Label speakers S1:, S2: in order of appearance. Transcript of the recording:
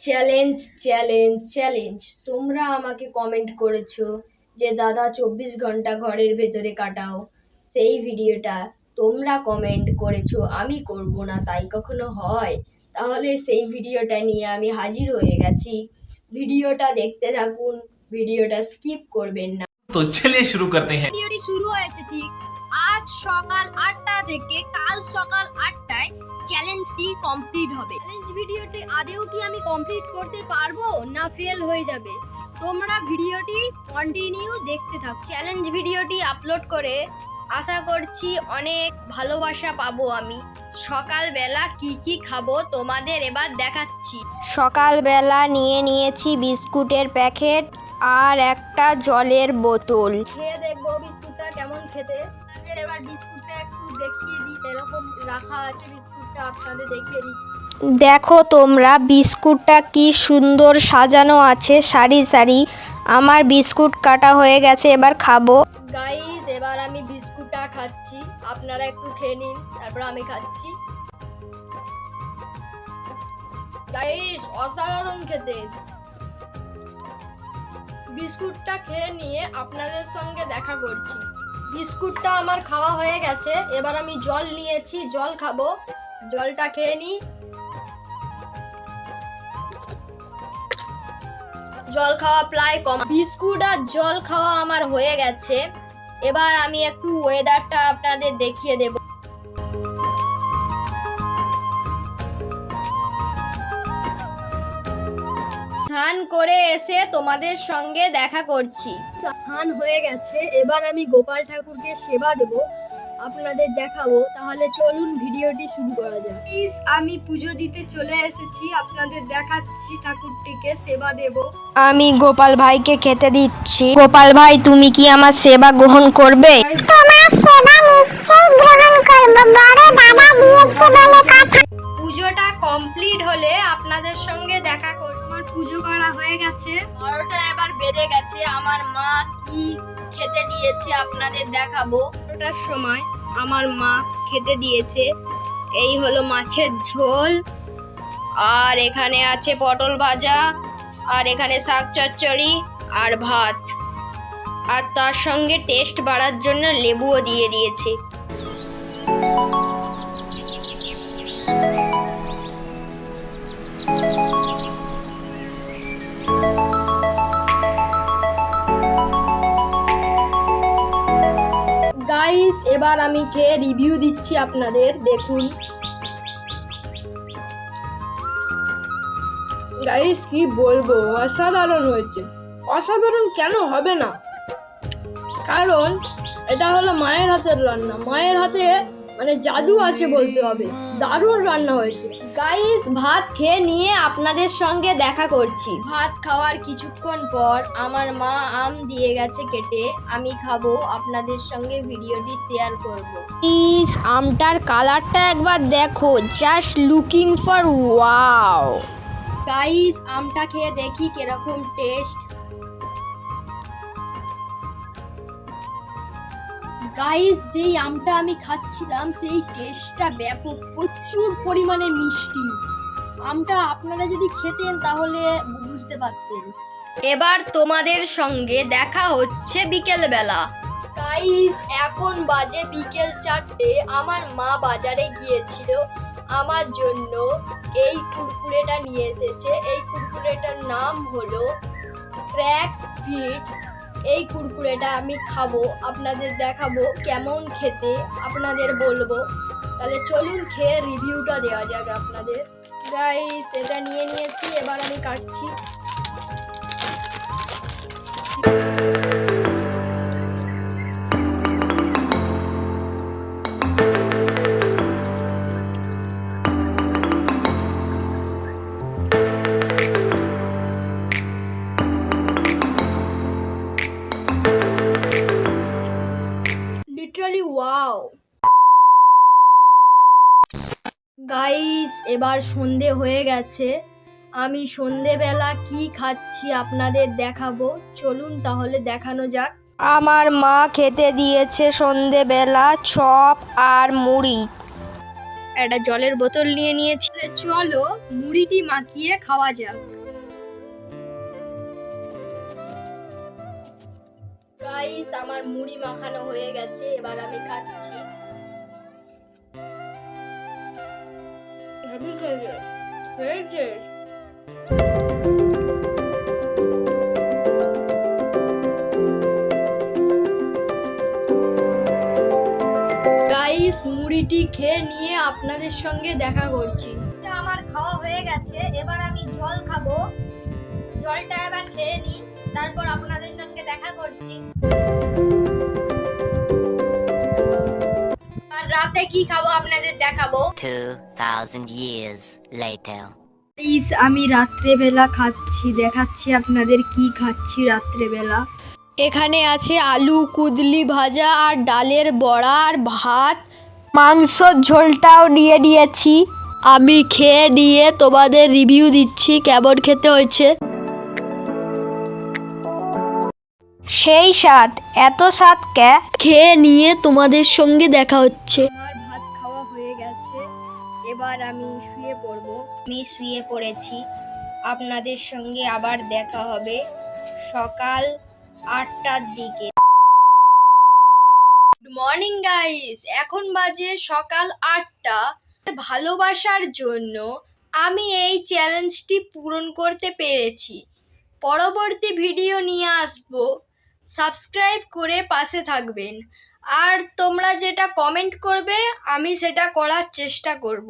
S1: Challenge challenge challenge তোমরা আমাকে comment করেছ যে দাদা চব্বিশ ঘণ্টা ঘরের ভেতরে কাটাও। সেই ভিডিওটা তোমরা কমেন্ট করেছ আমি করব না তাই কখনো হয়? তাহলে সেই ভিডিওটা নিয়ে আমি হাজির হয়ে গেছি। ভিডিওটা দেখতে থাকুন ভিডিওটা স্কিপ করবেন না।
S2: তো চলে শুরু করতে হ্যাঁ।
S1: ভিডিওটি শুরু হয়েছে ঠিক। আজ সকাল আটটা থেকে কাল সকাল আট চ্যালেঞ্জটি কমপ্লিট হবে? চ্যালেঞ্জ ভিডিওটি আদেও কি আমি কমপ্লিট করতে পারব না ফেল হয়ে যাবে? তোমরা ভিডিওটি কন্টিনিউ দেখতে থাক। চ্যালেঞ্জ ভিডিওটি আপলোড করে আশা করছি অনেক ভালোবাসা পাবো আমি। সকালবেলা কি কি খাব তোমাদের এবার দেখাচ্ছি। সকালবেলা নিয়ে নিয়েছি বিস্কুটের প্যাকেট আর একটা জলের বোতল। খেয়ে দেখব বিস্কুটটা কেমন খেতে। আপনাদের এবার বিস্কুটটা একটু দেখিয়ে দিই। এরকম রাখা আছে বিস্কুটটা আপনাদের দেখিয়ে দিই। দেখো তোমরা বিস্কুটটা কি সুন্দর সাজানো আছে সারি সারি। আমার বিস্কুট কাটা হয়ে গেছে এবার খাব। গাইস এবার আমি বিস্কুটটা খাচ্ছি। আপনারা একটু খেয়ে নিন তারপর আমি খাচ্ছি। গাইস অসাধারণ খেতে। বিস্কুটটা খেয়ে নিয়ে আপনাদের সঙ্গে দেখা করছি। বিস্কুটটা আমার খাওয়া হয়ে গেছে। এবার আমি জল নিয়েছি, জল খাব। জলটা খেয়ে নিই জল খাওয়া প্রায় কম বিস্কুট আর জল খাওয়া আমার হয়ে গেছে। এবার আমি একটু ওয়েদারটা আপনাদের দেখিয়ে দেব। স্নান করে এসে তোমাদের সঙ্গে দেখা করছি। স্নান হয়ে গেছে এবার আমি গোপাল ঠাকুরকে সেবা দেব আপনাদের দেখাবো তাহলে চলুন ভিডিওটি শুরু করা যাক। প্লিজ আমি পুজো দিতে চলে এসেছি আপনাদের দেখাচ্ছি ঠাকুরটিকে সেবা দেব। আমি গোপাল ভাইকে খেতে দিচ্ছি। গোপাল ভাই তুমি কি আমার সেবা গ্রহণ করবে?
S3: তোমার সেবা নিশ্চয়ই গ্রহণ করব বড় দাদা দিয়েছে বলে কথা।
S1: পুজোটা কমপ্লিট হলে আপনাদের সঙ্গে দেখা করব আমার পুজো করা হয়ে গেছে। বারোটা এবার বেজে গেছে। আমার মা কি খেতে দিয়েছে আপনাদের দেখাবো। ওটার সময় আমার মা খেতে দিয়েছে। এই হলো মাছের ঝোল। আর এখানে আছে পটল ভাজা। আর এখানে শাক চচ্চড়ি আর ভাত। আর তার সঙ্গে টেস্ট বাড়ার জন্য লেবুও দিয়ে দিয়েছে। এবার আমি খেয়ে রিভিউ দিচ্ছি আপনাদের, দেখুন। গাইস কি বলব? অসাধারণ হয়েছে। অসাধারণ কেন হবে না? কারণ, এটা হলো মায়ের হাতের রান্না। মায়ের হাতে মানে জাদু আছে বলতে হবে। দারুণ রান্না হয়েছে। গাইস ভাত খেয়ে নিয়ে আপনাদের সঙ্গে দেখা করছি। ভাত খাওয়ার কিছুক্ষণ পর আমার মা আম দিয়ে গেছে কেটে আমি খাব আপনাদের সঙ্গে ভিডিওটি শেয়ার করব। প্লিজ আমটার কালারটা একবার দেখো just looking for wow guys আমটা খেয়ে দেখি কীরকম টেস্ট গাইস যেই আমটা আমি খাচ্ছিলাম, সেই টেস্টটা ব্যাপক, প্রচুর পরিমাণে মিষ্টি। আমটা আপনারা যদি খেতেন তাহলে বুঝতে পারতেন। এবার তোমাদের সঙ্গে দেখা হচ্ছে বিকেল বেলা গাইস এখন বাজে বিকেল চারটে। আমার মা বাজারে গিয়েছিল। আমার জন্য এই কুরকুরেটা নিয়ে এসেছে। এই কুরকুরেটার নাম হলো ক্র্যাক ফিট এই কুরকুরেটা আমি খাব, আপনাদের দেখাবো কেমন খেতে, আপনাদের বলব। তাহলে চলুন খেয়ে রিভিউটা দেওয়া যাক আপনাদের। গাইস এটা নিয়ে নিয়েছি, এবার আমি কাটছি। লিটারালি ওয়াও গাইস এবার সন্ধে হয়ে গেছে। আমি সন্ধেবেলা কি খাচ্ছি আপনাদের দেখাবো। চলুন তাহলে দেখানো যাক। আমার মা খেতে দিয়েছে সন্ধেবেলা চপ আর মুড়ি। একটা জলের বোতল নিয়ে নিয়েছি। চলো মুড়িটি মাখিয়ে খাওয়া যাক। গাইস আমার মুড়ি মাখানো হয়ে গেছে এবার আমি খাচ্ছি। হেভি খেয়েছে হয়েছে। গাইস মুড়িটি খেয়ে নিয়ে আপনাদের সঙ্গে দেখা করছি। আমার খাওয়া হয়ে গেছে এবার আমি জল খাব। জলটা এবার খেয়ে নিই। তারপর আপনাদের সঙ্গে দেখা করছি। আর রাতে কি খাব আপনাদের দেখাবো?
S2: 2,000 years later.
S1: প্লিজ আমি রাত্রেবেলা খাচ্ছি দেখাচ্ছি আপনাদের কি খাচ্ছি রাত্রেবেলা। এখানে আছে আলু কুদলি ভাজা আর ডালের বড়া আর ভাত। মাংসর ঝোলটাও নিয়ে নিয়েছি আমি খেয়ে নিয়ে তোমাদের রিভিউ দিচ্ছি কেমন খেতে হয়েছে। সেই স্বাদ এত স্বাদ কে? খেয়ে নিয়ে তোমাদের সঙ্গে দেখা হচ্ছে। আমার ভাত খাওয়া হয়ে গেছে। এবার আমি শুয়ে পড়ব। আমি শুয়ে পড়েছি। আপনাদের সঙ্গে আবার দেখা হবে সকাল আটটার দিকে। গুড মর্নিং গাইস এখন বাজে সকাল আটটা। ভালোবাসার জন্য আমি এই চ্যালেঞ্জটি পূরণ করতে পেরেছি। পরবর্তী ভিডিও নিয়ে আসব। সাবস্ক্রাইব করে পাশে থাকবেন। আর তোমরা যেটা কমেন্ট করবে আমি সেটা করার চেষ্টা করব।